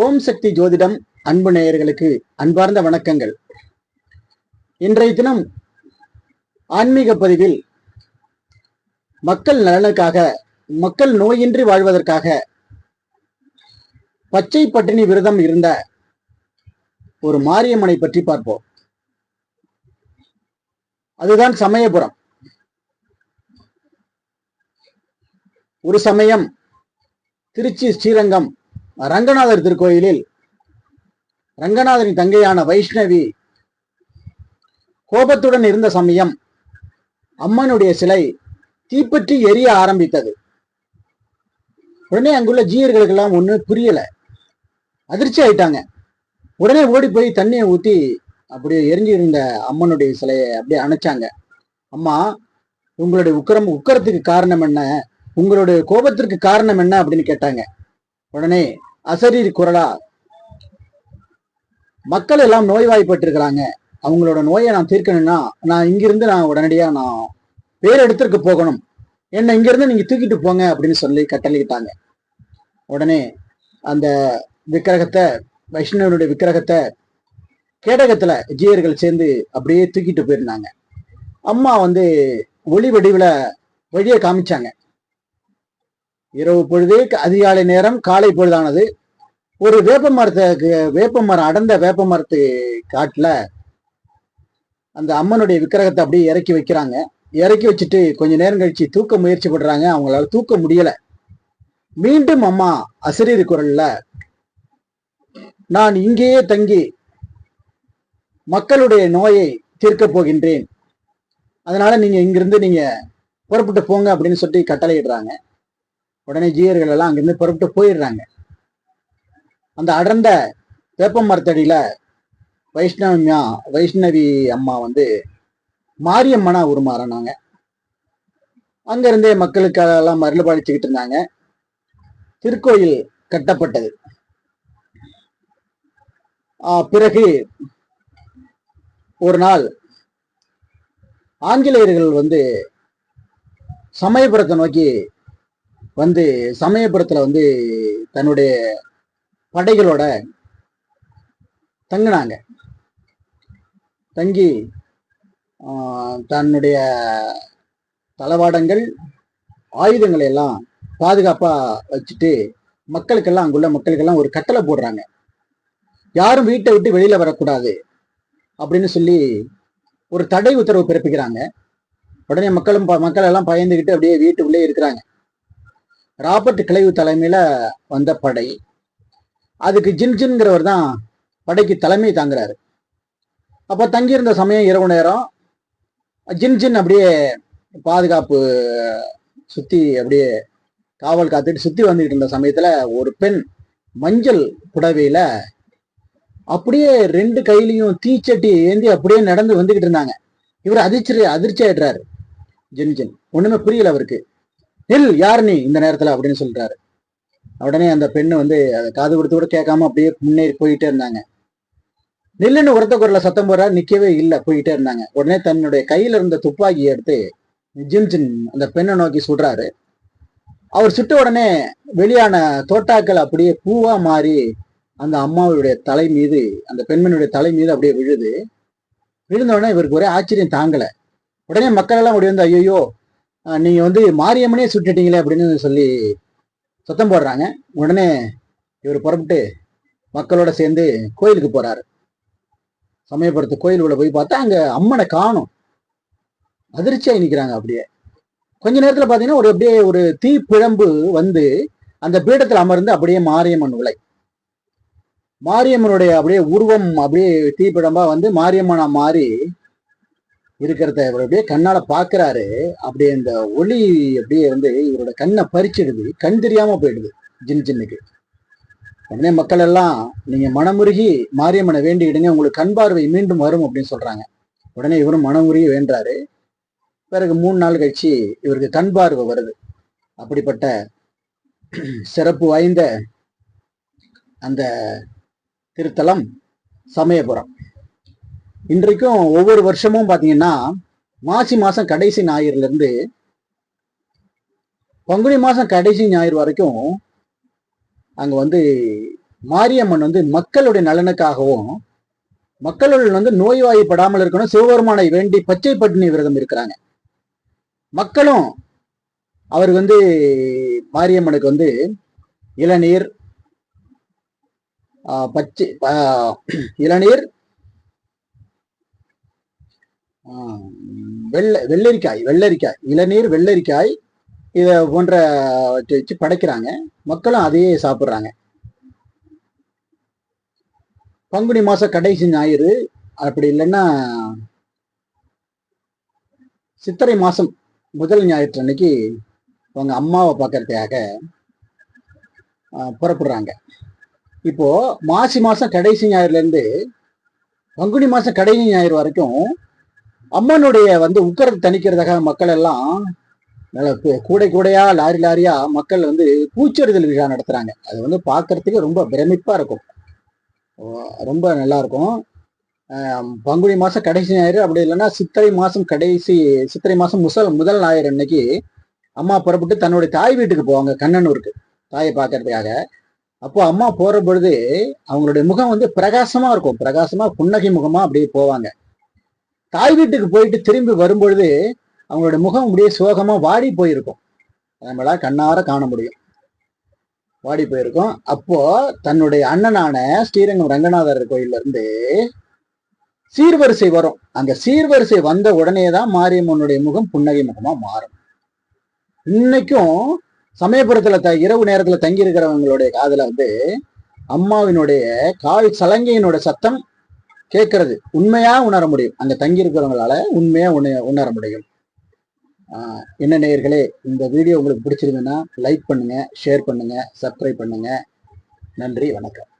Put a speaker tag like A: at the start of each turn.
A: ஓம் சக்தி ஜோதிடம் அன்பு நேயர்களுக்கு அன்பார்ந்த வணக்கங்கள் இன்றைய தினம் ஆன்மீக பதிவில் மக்கள் நலனுக்காக மக்கள் நோயின்றி வாழ்வதற்காக பச்சை பட்டினி விரதம் இருந்த ஒரு மாரியம்மனை பற்றி பார்ப்போம் அதுதான் சமயபுரம் ஒரு சமயம் திருச்சி ஸ்ரீரங்கம் ரங்கநாதர் திருக்கோயிலில் ரங்கநாதரின் தங்கையான வைஷ்ணவி கோபத்துடன் இருந்த சமயம் அம்மனுடைய சிலை தீப்பற்றி எரிய ஆரம்பித்தது உடனே அங்குள்ள ஜீயர்களுக்கெல்லாம் ஒன்று புரியல அதிர்ச்சி ஆயிட்டாங்க உடனே ஓடி போய் தண்ணியை ஊற்றி அப்படியே எரிஞ்சு இருந்த அம்மனுடைய சிலையை அப்படியே அணைச்சாங்க அம்மா உங்களுடைய உக்கரம் உக்கரத்துக்கு காரணம் என்ன உங்களுடைய கோபத்திற்கு காரணம் என்ன அப்படின்னு கேட்டாங்க உடனே அசரீர் குரலா மக்கள் எல்லாம் நோய்வாய்ப்பட்டிருக்கிறாங்க அவங்களோட நோயை நான் தீர்க்கணும்னா நான் இங்கிருந்து நான் உடனடியா நான் வேறு இடத்திற்கு போகணும் என்னை இங்கிருந்து நீங்க தூக்கிட்டு போங்க அப்படின்னு சொல்லி கட்டளிக்கிட்டாங்க உடனே அந்த விக்கிரகத்தை வைஷ்ணவனுடைய விக்கிரகத்தை கேடகத்துல ஜீயர்கள் சேர்ந்து அப்படியே தூக்கிட்டு போயிருந்தாங்க அம்மா வந்து ஒளி வடிவுல வழியை காமிச்சாங்க இரவு பொழுது அதிகாலை நேரம் காலை பொழுதானது ஒரு வேப்ப மரத்தை வேப்ப மரம் அடர்ந்த வேப்ப மரத்து காட்டுல அந்த அம்மனுடைய விக்கிரகத்தை அப்படியே இறக்கி வைக்கிறாங்க இறக்கி வச்சுட்டு கொஞ்ச நேரம் கழிச்சு தூக்க முயற்சி பண்றாங்க அவங்களால தூக்க முடியல மீண்டும் அம்மா அசிரியர் குரல்ல நான் இங்கேயே தங்கி மக்களுடைய நோயை தீர்க்க போகின்றேன் அதனால நீங்க இங்கிருந்து நீங்க புறப்பட்டு போங்க அப்படின்னு சொல்லி கட்டளையிடுறாங்க உடனே ஜீயர்கள் எல்லாம் அங்கிருந்து புறப்பட்டு போயிடுறாங்க அந்த அடர்ந்த வேப்ப மரத்தடியில வைஷ்ணவியா வைஷ்ணவி அம்மா வந்து மாரியம்மனா உருமாறினாங்க அங்கிருந்தே மக்களுக்கெல்லாம் மருள் படிச்சுக்கிட்டு இருந்தாங்க திருக்கோயில் கட்டப்பட்டது பிறகு ஒரு நாள் ஆங்கிலேயர்கள் வந்து சமயபுரத்தை நோக்கி வந்து சமயபுரத்தில் வந்து தன்னுடைய படைகளோட தங்கினாங்க தங்கி தன்னுடைய தளவாடங்கள் ஆயுதங்களை எல்லாம் பாதுகாப்பா வச்சுட்டு மக்களுக்கெல்லாம் அங்குள்ள மக்களுக்கெல்லாம் ஒரு கட்டளை போடுறாங்க யாரும் வீட்டை விட்டு வெளியில வரக்கூடாது அப்படின்னு சொல்லி ஒரு தடை உத்தரவு பிறப்பிக்கிறாங்க உடனே மக்களும் மக்கள் எல்லாம் பயந்துக்கிட்டு அப்படியே வீட்டுக்குள்ளே இருக்கிறாங்க ராபர்ட் கிளைவு தலைமையில வந்த படை அதுக்கு ஜின்ஜின்கிறவர் தான் படைக்கு தலைமை தாங்குறாரு அப்போ தங்கியிருந்த சமயம் இரவு நேரம் ஜின்ஜின் அப்படியே பாதுகாப்பு சுற்றி அப்படியே காவல் காத்துட்டு சுற்றி வந்துக்கிட்டு இருந்த சமயத்தில் ஒரு பெண் மஞ்சள் புடவையில் அப்படியே ரெண்டு கையிலையும் தீச்சட்டி ஏந்தி அப்படியே நடந்து வந்துக்கிட்டு இருந்தாங்க இவர் அதிர்ச்சி அதிர்ச்சி ஆயிடுறாரு ஜின்ஜின் ஒன்றுமே புரியல அவருக்கு நில் யார் நீ இந்த நேரத்தில் அப்படின்னு சொல்கிறாரு உடனே அந்த பெண்ணு வந்து காது கொடுத்து கூட கேட்காம அப்படியே முன்னேறி போயிட்டே இருந்தாங்க நில்லுன்னு உரத்த குரல சத்தம் போடுறா நிக்கவே இல்லை போயிட்டே இருந்தாங்க உடனே தன்னுடைய கையில இருந்த துப்பாக்கி எடுத்து ஜிம்ஜின் அந்த பெண்ணை நோக்கி சுடுறாரு அவர் சுட்ட உடனே வெளியான தோட்டாக்கள் அப்படியே பூவா மாறி அந்த அம்மாவுடைய தலை மீது அந்த பெண்மணியுடைய தலை மீது அப்படியே விழுது உடனே இவருக்கு ஒரே ஆச்சரியம் தாங்கலை உடனே மக்கள் எல்லாம் அப்படி வந்து ஐயோ நீங்க வந்து மாரியம்மனே சுட்டுட்டீங்களே அப்படின்னு சொல்லி சத்தம் போடுறாங்க உடனே இவர் புறப்பட்டு மக்களோட சேர்ந்து கோயிலுக்கு போறாரு சமயபுரத்து கோயில் உள்ள போய் பார்த்தா அங்க அம்மனை காணும் அதிர்ச்சியாக நிற்கிறாங்க அப்படியே கொஞ்ச நேரத்துல பாத்தீங்கன்னா ஒரு அப்படியே ஒரு தீ பிழம்பு வந்து அந்த பீடத்தில் அமர்ந்து அப்படியே மாரியம்மன் உலை மாரியம்மனுடைய அப்படியே உருவம் அப்படியே தீப்பிழம்பா வந்து மாரியம்மனா மாறி இருக்கிறத இவர் அப்படியே கண்ணால பாக்குறாரு அப்படியே அந்த ஒளி அப்படியே வந்து இவரோட கண்ணை பறிச்சிடுது கண் தெரியாம போயிடுது ஜின் ஜின்னுக்கு உடனே மக்கள் எல்லாம் நீங்க மனமுருகி மாரியம்மனை வேண்டிடுங்க உங்களுக்கு கண் பார்வை மீண்டும் வரும் அப்படின்னு சொல்றாங்க உடனே இவரும் மனமுருகி வேண்டாரு பிறகு மூணு நாள் கழிச்சு இவருக்கு கண் பார்வை வருது அப்படிப்பட்ட சிறப்பு வாய்ந்த அந்த திருத்தலம் சமயபுரம் இன்றைக்கும் ஒவ்வொரு வருஷமும் பாத்தீங்கன்னா மாசி மாசம் கடைசி ஞாயிறுல இருந்து பங்குனி மாசம் கடைசி ஞாயிறு வரைக்கும் அங்க வந்து மாரியம்மன் வந்து மக்களுடைய நலனுக்காகவும் மக்களுடன் வந்து நோய்வாய்ப்படாமல் இருக்கணும் சிவபெருமானை வேண்டி பச்சை பட்டினி விரதம் இருக்கிறாங்க மக்களும் அவர் வந்து மாரியம்மனுக்கு வந்து இளநீர் பச்சை இளநீர் வெள்ளை வெள்ளரிக்காய் வெள்ளரிக்காய் இளநீர் வெள்ளரிக்காய் இதை போன்ற வச்சு படைக்கிறாங்க மக்களும் அதையே சாப்பிட்றாங்க பங்குனி மாத கடைசி ஞாயிறு அப்படி இல்லைன்னா சித்திரை மாதம் முதல் ஞாயிற்று அன்னைக்கு அவங்க அம்மாவை பார்க்கறதுக்காக புறப்படுறாங்க இப்போ மாசி மாதம் கடைசி ஞாயிறுலேருந்து பங்குனி மாதம் கடைசி ஞாயிறு வரைக்கும் அம்மனுடைய வந்து உக்கரத்தை தணிக்கிறதுக்காக மக்கள் எல்லாம் கூடை கூடையா லாரி லாரியா மக்கள் வந்து பூச்செறிதல் விழா நடத்துறாங்க அது வந்து பார்க்கறதுக்கு ரொம்ப பிரமிப்பா இருக்கும் ரொம்ப நல்லா இருக்கும் பங்குனி மாசம் கடைசி ஞாயிறு அப்படி இல்லைன்னா சித்திரை மாசம் கடைசி சித்திரை மாசம் முசல் முதல் ஞாயிறு அன்னைக்கு அம்மா புறப்பட்டு தன்னுடைய தாய் வீட்டுக்கு போவாங்க கண்ணனூருக்கு தாயை பார்க்கறதுக்காக அப்போ அம்மா போற பொழுது அவங்களுடைய முகம் வந்து பிரகாசமா இருக்கும் பிரகாசமா புன்னகை முகமா அப்படியே போவாங்க தாய் வீட்டுக்கு போயிட்டு திரும்பி வரும்பொழுது அவங்களுடைய முகம் அப்படியே சோகமா வாடி போயிருக்கும் நம்மளா கண்ணார காண முடியும் வாடி போயிருக்கோம் அப்போ தன்னுடைய அண்ணனான ஸ்ரீரங்கம் ரங்கநாதர் கோயில்ல இருந்து சீர்வரிசை வரும் அந்த சீர்வரிசை வந்த உடனே தான் மாரியம்மனுடைய முகம் புன்னகை முகமா மாறும் இன்னைக்கும் சமயபுரத்துல த இரவு நேரத்துல தங்கி இருக்கிறவங்களுடைய காதல வந்து அம்மாவினுடைய கால் சலங்கையினோட சத்தம் கேட்கறது உண்மையா உணர முடியும் அங்க தங்கி இருக்கிறவங்களால உண்மையா உண உணர முடியும் என்ன நேயர்களே இந்த வீடியோ உங்களுக்கு பிடிச்சிருந்ததுன்னா லைக் பண்ணுங்க ஷேர் பண்ணுங்க சப்ஸ்கிரைப் பண்ணுங்க நன்றி வணக்கம்